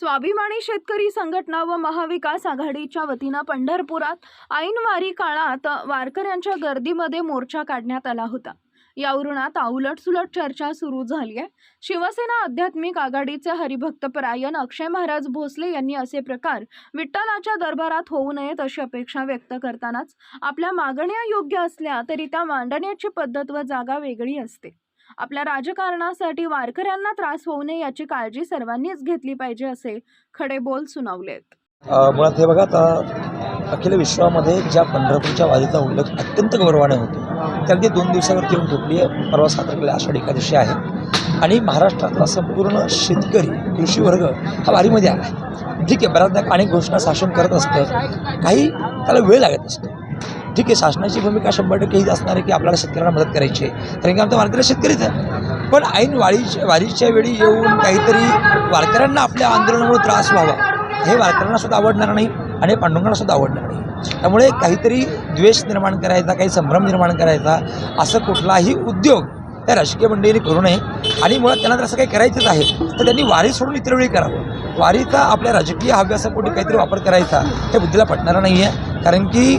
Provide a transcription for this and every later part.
स्वाभिमानी शेतकरी संघटना व महाविकास आघाडीच्या वतीनं पंढरपुरात ऐनवारी काळात वारकऱ्यांच्या गर्दीमध्ये मोर्चा काढण्यात आला होता. या उरणात उलटसुलट चर्चा सुरू झाली आहे. शिवसेना आध्यात्मिक आघाडीचे हरिभक्तपरायण अक्षय महाराज भोसले यांनी असे प्रकार विठ्ठलाच्या दरबारात होऊ नयेत अशी अपेक्षा व्यक्त करतानाच आपल्या मागण्या योग्य असल्या तरी त्या मांडण्याची पद्धत व जागा वेगळी असते. आपल्या राजकारणासाठी वारकऱ्यांना त्रास होऊ नये याची काळजी सर्वांनीच घेतली पाहिजे असे खडे बोल सुनावलेत. मुळात हे बघा आता अखिल विश्वामध्ये ज्या पंढरपूरच्या वारीचा उल्लेख अत्यंत गौरवाने होतो त्या अगदी दोन दिवसावरती येऊन ठोकली आहे. परवा सात तारखेला आषाढी एकादशी आहे. आणि महाराष्ट्रातला संपूर्ण शेतकरी कृषी वर्ग हा वारीमध्ये आला आहे. ठीक आहे बऱ्याचदा अनेक घोषणा शासन करत असतं काही त्याला वेळ लागत असतो. ठीक आहे शासनाची भूमिका शंभर टक्के हीच असणार आहे की आपल्याला शेतकऱ्यांना मदत करायची आहे. कारण की आमचा वारकरी शेतकरीच आहे पण ऐन वारीच्या वारीच्या वेळी येऊन काहीतरी वारकऱ्यांना आपल्या आंदोलनामुळे त्रास व्हावा हे वारकऱ्यांना सुद्धा आवडणार नाही आणि पांडुरंगाला सुद्धा आवडणार नाही. त्यामुळे काहीतरी द्वेष निर्माण करायचा काही संभ्रम निर्माण करायचा असं कुठलाही उद्योग त्या राजकीय मंडळींनी करू नये. आणि मुळात त्यांना जर असं काही करायचंच आहे तर त्यांनी वारी सोडून इतर वेळी करावं. वारीचा आपल्या राजकीय हव्यासापोटी काहीतरी वापर करायचा हे बुद्धीला पटणारा नाही आहे कारण की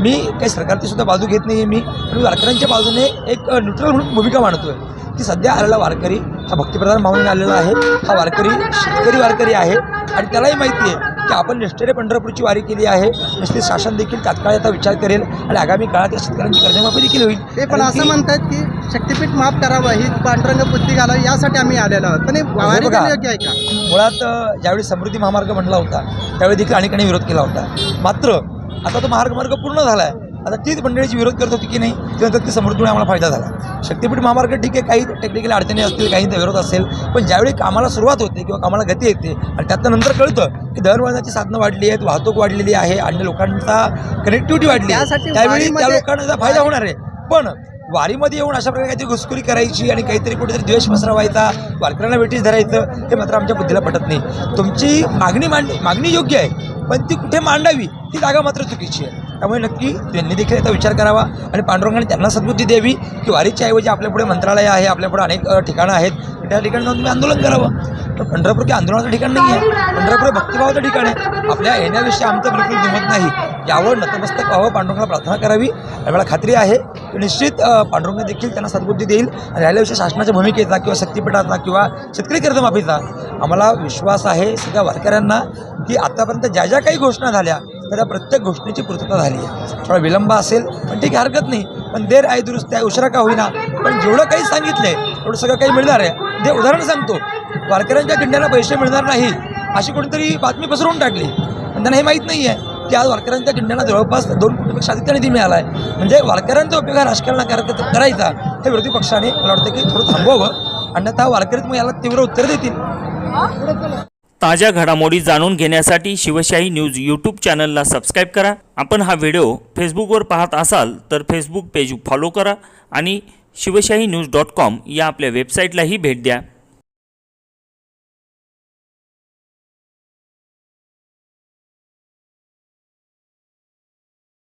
मी काही सरकारची सुद्धा बाजू घेत नाही आहे मी पण मी वारकऱ्यांच्या बाजूने एक न्यूट्रल म्हणून भूमिका मांडतो आहे की सध्या आलेला वारकरी हा भक्तिप्रधान मागून आलेला आहे. हा वारकरी शेतकरी वारकरी आहे. आणि त्यालाही माहिती आहे की आपण निष्ठेने पंढरपूरची वारी केली आहे. निश्चित शासन देखील तात्काळ याचा विचार करेल आणि आगामी काळात या शेतकऱ्यांची कर्जमाफी देखील होईल. ते पण असं म्हणतात की शक्तीपीठ माफ करावं ही पांडुरंग बुद्धी घालावी यासाठी आम्ही आलेलो आहोत. पण योग्य आहे का? मुळात ज्यावेळी समृद्धी महामार्ग बनला होता त्यावेळी देखील अनेकांनी विरोध केला होता. मात्र आता तो महामार्ग मार्ग पूर्ण झाला आहे आता तीच मंडळीची विरोध करत होती की नाही त्यानंतर ती समृद्धीमुळे आम्हाला फायदा झाला. शक्तीपीठ महामार्ग ठीक आहे काही टेक्निकल अडचणी असतील काहींचा विरोध असेल पण ज्यावेळी कामाला सुरुवात होते किंवा कामाला गती येते आणि त्यातनं नंतर कळतं की दळणवळणाची साधनं वाढली आहेत वाहतूक वाढलेली आहे अन्य लोकांचा कनेक्टिव्हिटी वाढली आहे. त्यावेळी त्या लोकांना फायदा होणार आहे. पण वारीमध्ये येऊन अशा प्रकारे काहीतरी घुसखोरी करायची आणि काहीतरी कुठेतरी द्वेष पसरवायचा वारकऱ्यांना वेटीस धरायचं हे मात्र आमच्या बुद्धीला पटत नाही. तुमची मागणी मांड मागणी योग्य आहे. पण ती कुठे मांडावी ती जागा मात्र चुकीची आहे. त्यामुळे नक्की त्यांनी देखील याचा विचार करावा आणि पांडुरंगाने त्यांना सद्बुद्धी द्यावी की वारीच्या ऐवजी आपल्यापुढे मंत्रालय आहे आपल्यापुढे अनेक ठिकाणं आहेत त्या ठिकाणी जाऊन तुम्ही आंदोलन करावं. पण पंढरपूर की आंदोलनाचं ठिकाण नाही आहे पंढरपूर भक्तिभावाचं ठिकाण आहे. आपल्या येण्याविषयी आमचं बिलकुल दुमत नाही. यावर नतमस्तक व्हावं पांडुरंगाला प्रार्थना करावी आणि मला खात्री आहे. की निश्चित पांडुरंग देखील त्यांना सद्बुद्धी देईल आणि राहिल्याविषयी शासनाच्या भूमिकेचा किंवा शक्तीपीठाचा किंवा शेतकरी कर्जमाफीचा आम्हाला विश्वास आहे. सगळ्या वारकऱ्यांना की आतापर्यंत ज्या ज्या काही घोषणा झाल्या तर त्या प्रत्येक घोषणेची पूर्तता झाली आहे. थोडा विलंब असेल पण ठीक आहे हरकत नाही. पण देर आहे दुरुस्त आहे उशिरा का होईना. पण जेवढं काही सांगितलं आहे तेवढं सगळं काही मिळणार आहे. जे उदाहरण सांगतो वारकऱ्यांच्या दिंड्याला पैसे मिळणार नाही अशी कोणीतरी बातमी पसरवून टाकली. पण त्यांना हे माहीत नाही आहे की आज वारकऱ्यांच्या दिंड्यांना जवळपास दोन कोटीपेक्षा अधिक निधी मिळाला आहे म्हणजे वारकऱ्यांचा उपयोग हा राजकारणात करायचा हे विरोधी पक्षाने मला वाटतं की थोडं थांबवावं. अन्यथा वारकरीत मग याला तीव्र उत्तर देतील. ताज्या घडामोडी जाणून घेण्यासाठी शिवशाही न्यूज यूट्यूब चॅनलला सबस्क्राईब करा. आपण हा व्हिडिओ फेसबुकवर पाहत असाल तर फेसबुक पेज फॉलो करा आणि शिवशाही न्यूज डॉट कॉम या आपल्या वेबसाईटलाही भेट द्या.